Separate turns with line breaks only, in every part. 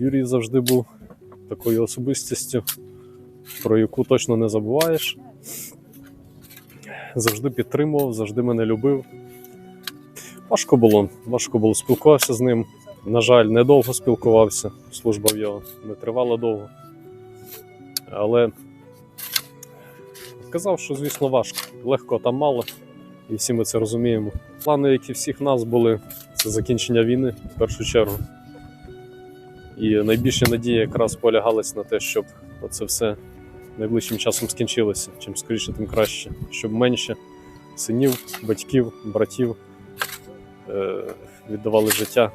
Юрій завжди був такою особистістю, про яку точно не забуваєш. Завжди підтримував, завжди мене любив. Важко було, важко було спілкувався з ним. На жаль, недовго спілкувався. Служба в його не тривала довго. Але казав, що, звісно, важко. Легко там мало, і всі ми це розуміємо. Плани, які всіх нас були, це закінчення війни в першу чергу. І найбільша надія якраз полягалась на те, щоб це все найближчим часом скінчилося. Чим скоріше, тим краще. Щоб менше синів, батьків, братів е- віддавали життя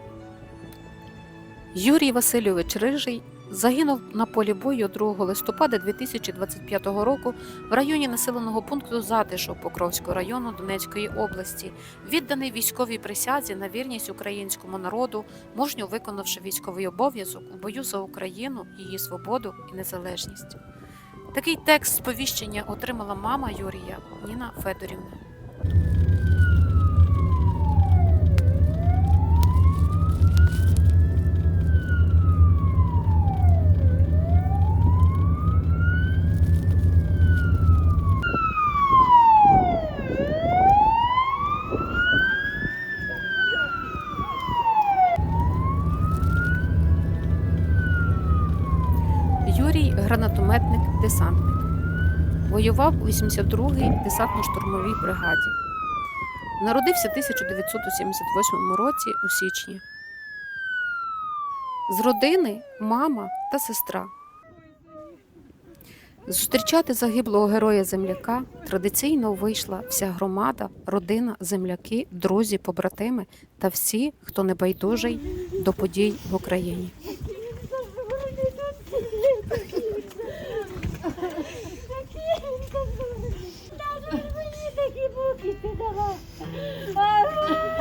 Юрій Васильович Рижий загинув на полі бою 2 листопада 2025 року в районі населеного пункту Затишок Покровського району Донецької області, відданий військовій присязі на вірність українському народу, мужньо виконавши військовий обов'язок у бою за Україну, її свободу і незалежність. Такий текст сповіщення отримала мама Юрія Ніна Федорівна. Юрій гранатометник, десантник. Воював у 82-й десантно-штурмовій бригаді. Народився в 1978 році у січні. З родини мама та сестра. Зустрічати загиблого героя земляка традиційно вийшла вся громада, родина, земляки, друзі, побратими та всі, хто не байдужий до подій в Україні.
Ai, mãe.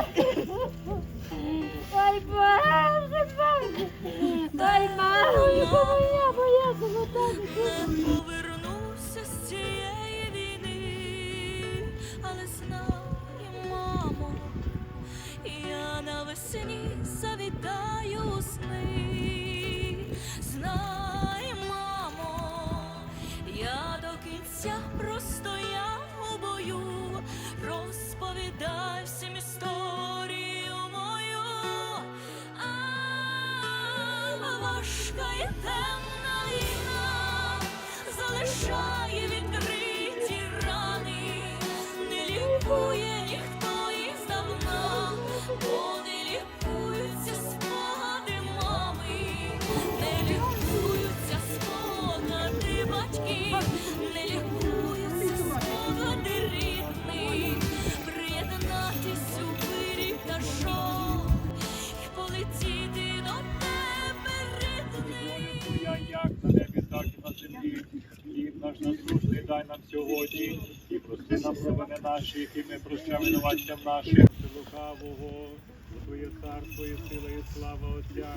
Наші, які ми прощаємо винуватцям нашим. Лукавого, Твоє царство і сила, і слава Отця,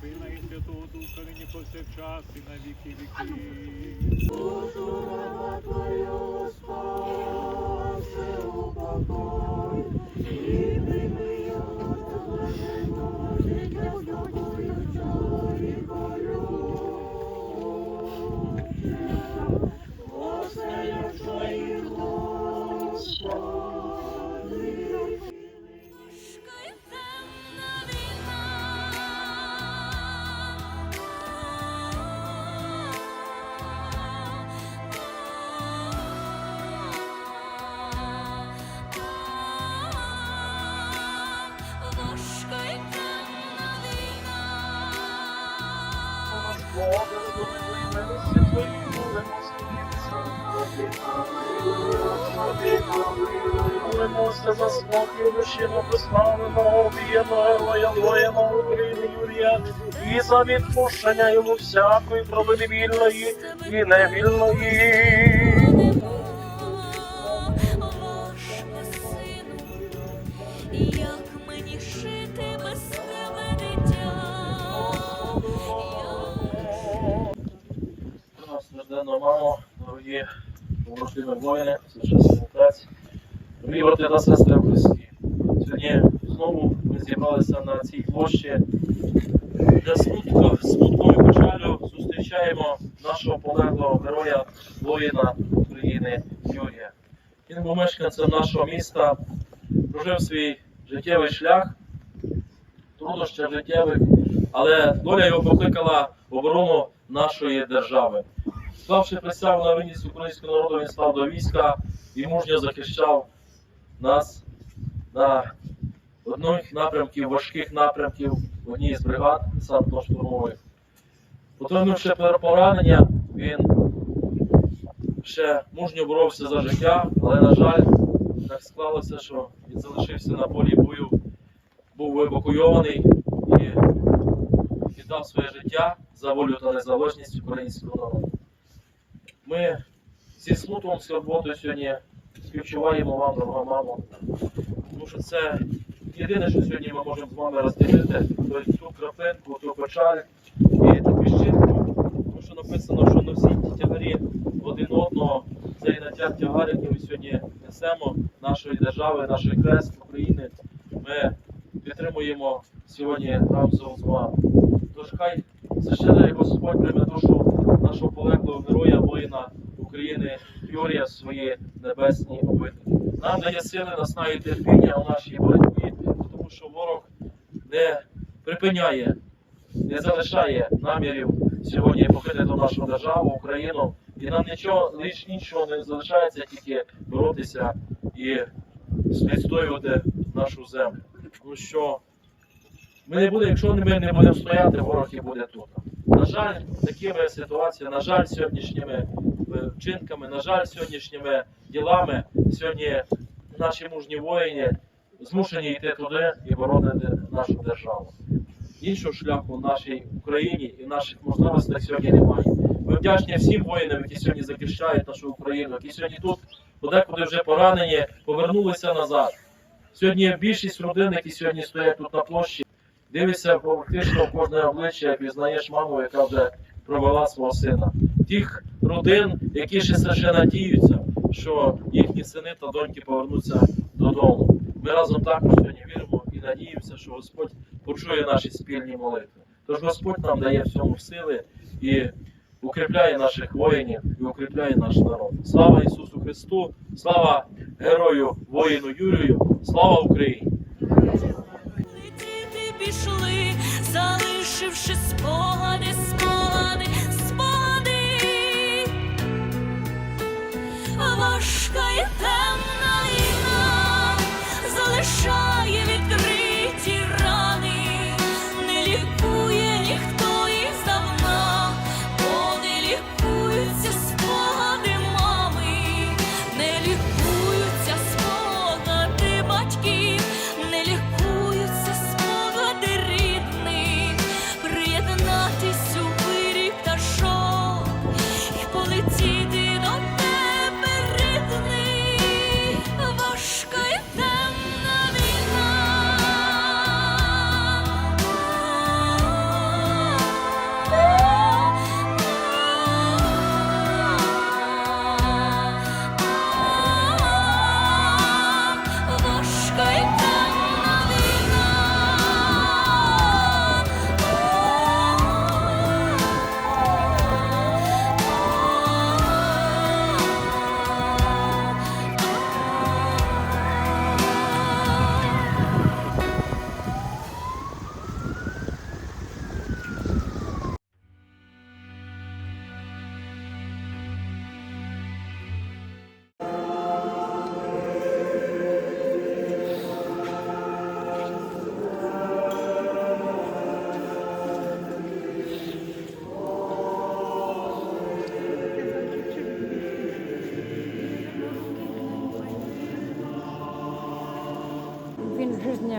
Сина і Святого Духа, нині повсякчас і на віки віки.
Важка
спокій душі непославленого, обієного героя воїна України Юрія і за відпущення йому всякої провини вільної і невільної. Мамо, дорогі воїни, праці. Дорогі брати та сестри в Христі. Знову ми зібралися на цій площі для смутку, смутком і печалю зустрічаємо нашого полеглого героя, воїна України Юрія. Він був мешканцем нашого міста, прожив свій життєвий шлях, труднощах життєвих, але доля його покликала в оборону нашої держави. Склавши присягу на винність українського народу, він став до війська і мужньо захищав нас на одних напрямків, важких напрямків в одній з бригад десантно-штурмових. Отримавши поранення, він ще мужньо боровся за життя, але, на жаль, так склалося, що він залишився на полі бою, був евакуйований і віддав своє життя за волю та незалежність українського народу. Ми зі смутом, з роботою сьогодні співчуваємо вам, дорога мамо, тому що це єдине, що сьогодні ми можемо з вами розділити, то ту краплинку, ту печаль і ту піщинку, тому що написано, що на всі тягарі один одного, це і на тягар, який ми сьогодні несемо нашої держави, нашої крест України. Ми підтримуємо сьогодні разом з вами. Тож хай защедрий Господь прийме душу нашого полеглого героя, воїна України Юрія свої небесні обителі. Нам дає сили, наснаги і терпіння у нашій боротьбі, що ворог не припиняє, не залишає намірів сьогодні покинути нашу державу, Україну. І нам нічого лиш іншого не залишається, тільки боротися і відстоювати нашу землю. Тому що ми не будемо, якщо ми не будемо стояти, ворог і буде тут. На жаль, такими ситуаціями, на жаль, сьогоднішніми е, вчинками, на жаль, сьогоднішніми ділами, сьогодні наші мужні воїни змушені йти туди і боронити нашу державу. Іншого шляху в нашій Україні і наших можливостях сьогодні немає. Ми вдячні всім воїнам, які сьогодні захищають нашу Україну, які сьогодні тут, подекуди вже поранені, повернулися назад. Сьогодні більшість родин, які сьогодні стоять тут на площі, дивишся фактично кожне обличчя, як візнаєш маму, яка вже провела свого сина. Тих родин, які ще ще надіються, що їхні сини та доньки повернуться додому. Ми разом також сьогодні віримо і надіємося, що Господь почує наші спільні молитви. Тож Господь нам дає всьому сили і укріпляє наших воїнів і укріпляє наш народ. Слава Ісусу Христу! Слава герою воїну Юрію! Слава Україні!
Пішли, залишивши спогади, спогади, спогади. Важка і темна залишає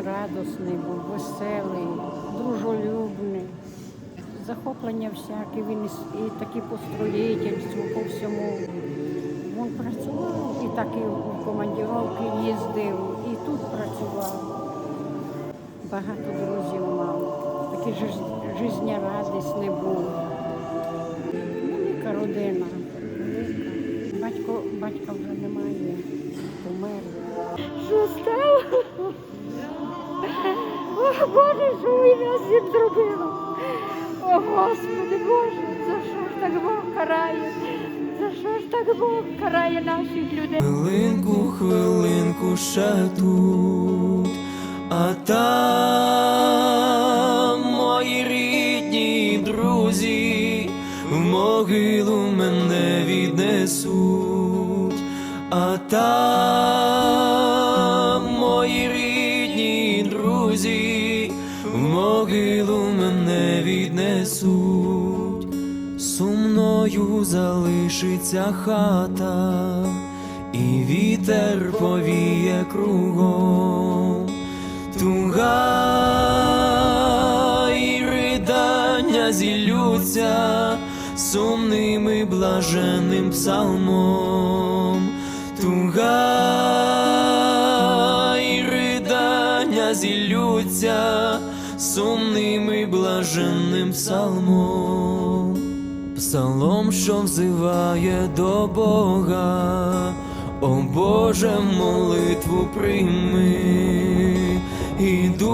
Він жизнерадісний був, веселий, дружелюбний. Захоплення всяке, він і і такі по всьому. Він працював і так і в командировки їздив, і тут працював. Багато друзів мав. Такий жиз- жизнерадісний був. Велика родина. Батько, батька вже немає, помер. Що Боже, що нас всім зробило? О, Господи Боже, за що ж так Бог карає? За що ж так Бог карає наших людей?
Хвилинку, хвилинку ще тут, а там мої рідні друзі в могилу мене віднесуть, а там Сумною залишиться хата, і вітер повіє кругом, туга і ридання зіллються сумним і блаженним псалмом, туга і ридання зіллються сумним і блаженним псалмом. Псалом, що взиває до Бога, о Боже, молитву прийми і душу,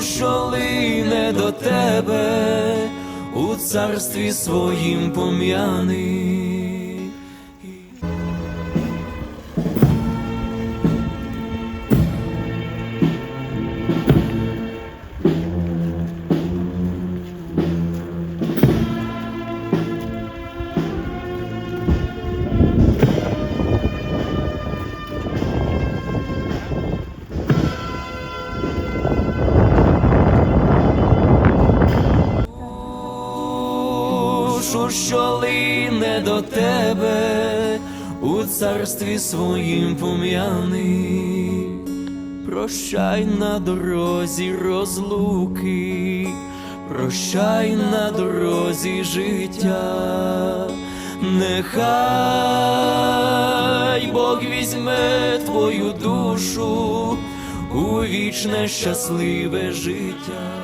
що лине до тебе, у царстві своїм пом'яни. Тебе, у царстві своїм пом'яни, прощай на дорозі розлуки, прощай на дорозі життя, нехай Бог візьме твою душу у вічне щасливе життя.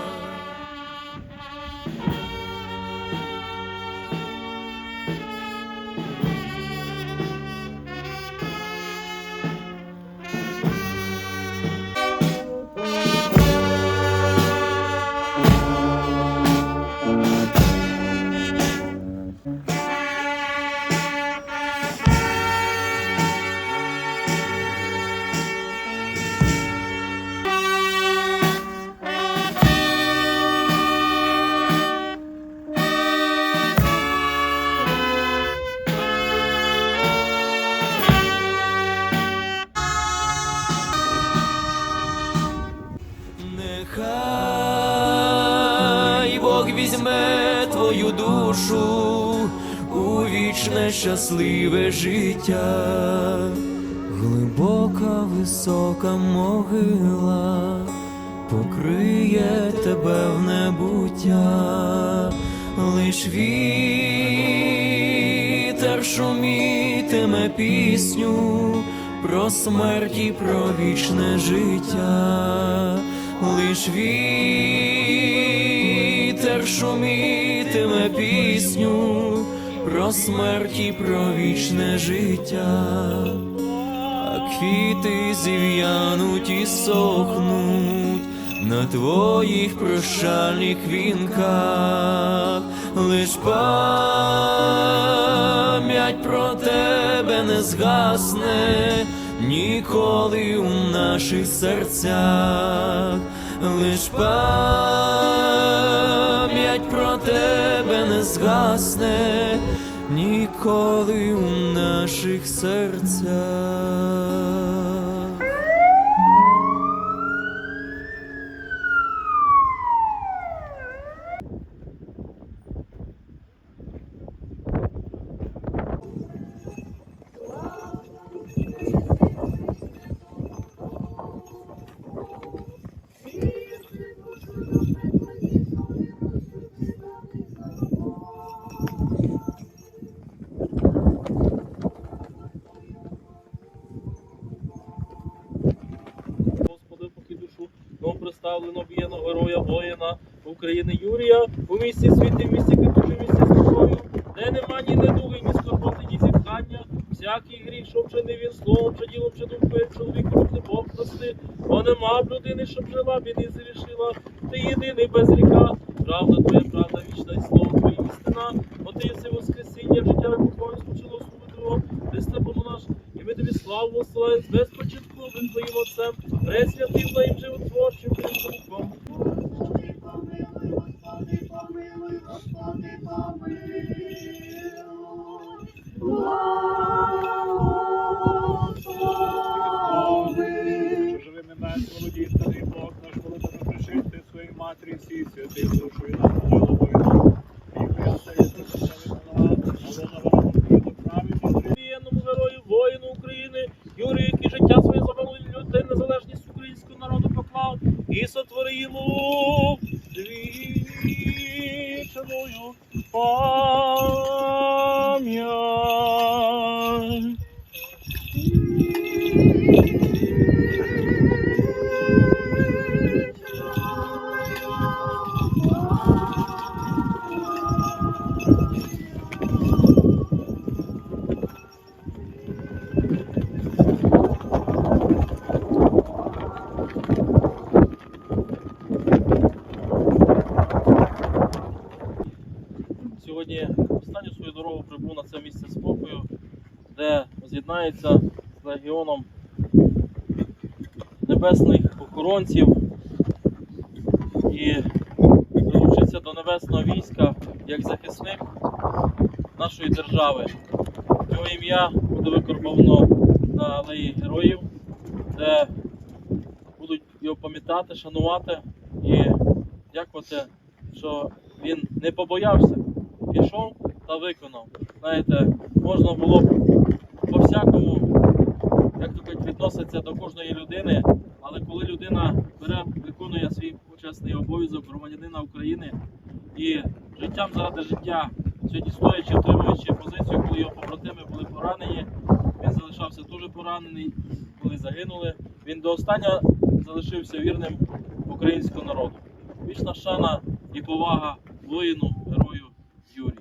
Душу у вічне щасливе життя, глибока висока могила покриє тебе в небуття, лиш вітер шумітиме пісню про смерть і про вічне життя, лиш вітер шумітиме пісню про смерть і про вічне життя, а квіти зів'януть і сохнуть на твоїх прощальних вінках, лиш пам'ять про тебе не згасне ніколи у наших серцях, лиш пам'ять не згасне ніколи у наших серцях.
Новоприставлено б'єного героя воїна України Юрія у місті світі, в місті Катуші, місті Скорою, де нема ні недуги, ні скорботи, ні зітхання, всякий гріх, що вчинив він словом, чи ділом, чи думкою, чоловіку рук не Бог прости, бо нема б людини, щоб жила, б і не зрішила. Ти єдиний без гріха, правда твоя, правда вічна, і слово твоє істина. Бо ти єси воскресіння, життя і покою, спочило слово Твого, Христе Боже наш, і ми тобі славу посилаємо з безпочатковим entre si, seu де з'єднається з легіоном небесних охоронців і долучиться до небесного війська як захисник нашої держави. Його ім'я буде викорбовано на алеї героїв, де будуть його пам'ятати, шанувати і дякувати, що він не побоявся, пішов та виконав. Знаєте, можна було б по-всякому, як то відноситься до кожної людини, але коли людина бере, виконує свій почесний обов'язок громадянина України і життям заради життя, сьогодні стоячи, втримуючи позицію, коли його побратими були поранені, він залишався дуже поранений, коли загинули. Він до останнього залишився вірним українському народу. Вічна шана і повага воїну, герою Юрію.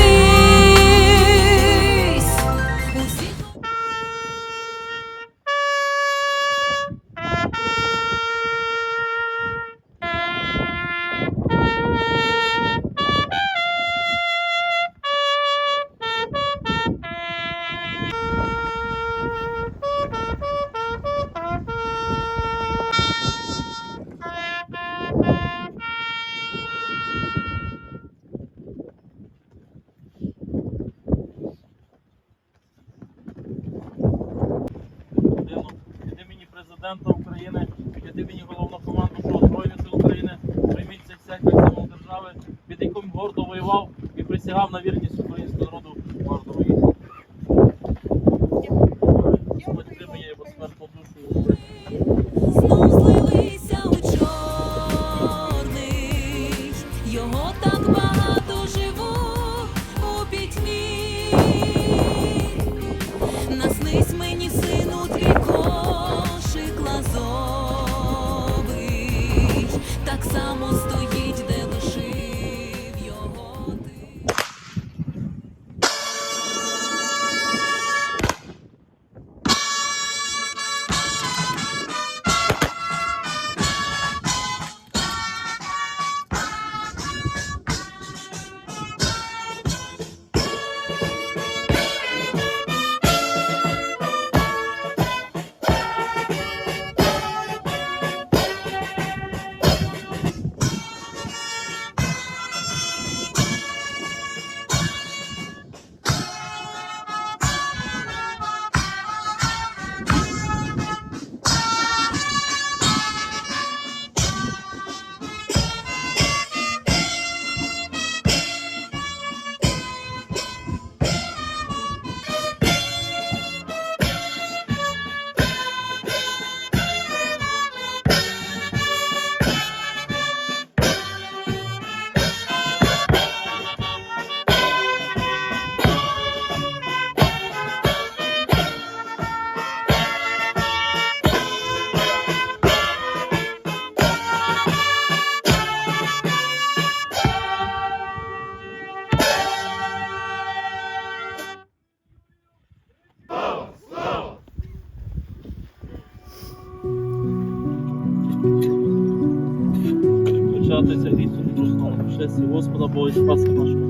Радуйся, гріху непросного, шесті Господа Бога і Спаса нашого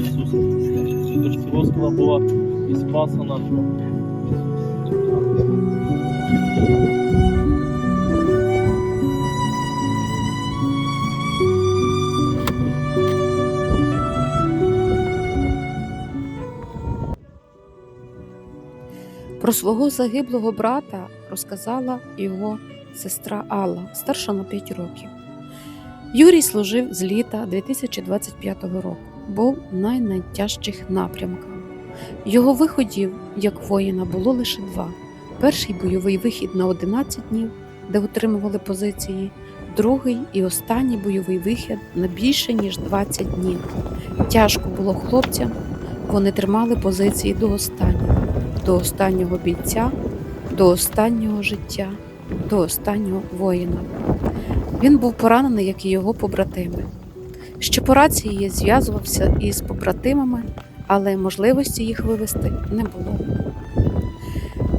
Ісуса. Смерті Господа Бога і Спаса нашого.
Про свого загиблого брата розказала його сестра Алла, старша на 5 років. Юрій служив з літа 2025 року, був на найтяжчих напрямках. Його виходів як воїна було лише два: перший бойовий вихід на 11 днів, де утримували позиції, другий і останній бойовий вихід на більше ніж 20 днів. Тяжко було хлопцям, вони тримали позиції до останнього до останнього бійця, до останнього життя, до останнього воїна. Він був поранений, як і його побратими. Ще по рації зв'язувався із побратимами, але можливості їх вивести не було.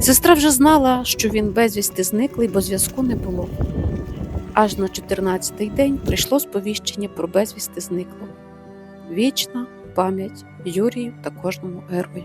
Сестра вже знала, що він безвісти зниклий, бо зв'язку не було. Аж на 14-й день прийшло сповіщення про безвісти зниклого. Вічна пам'ять Юрію та кожному герою.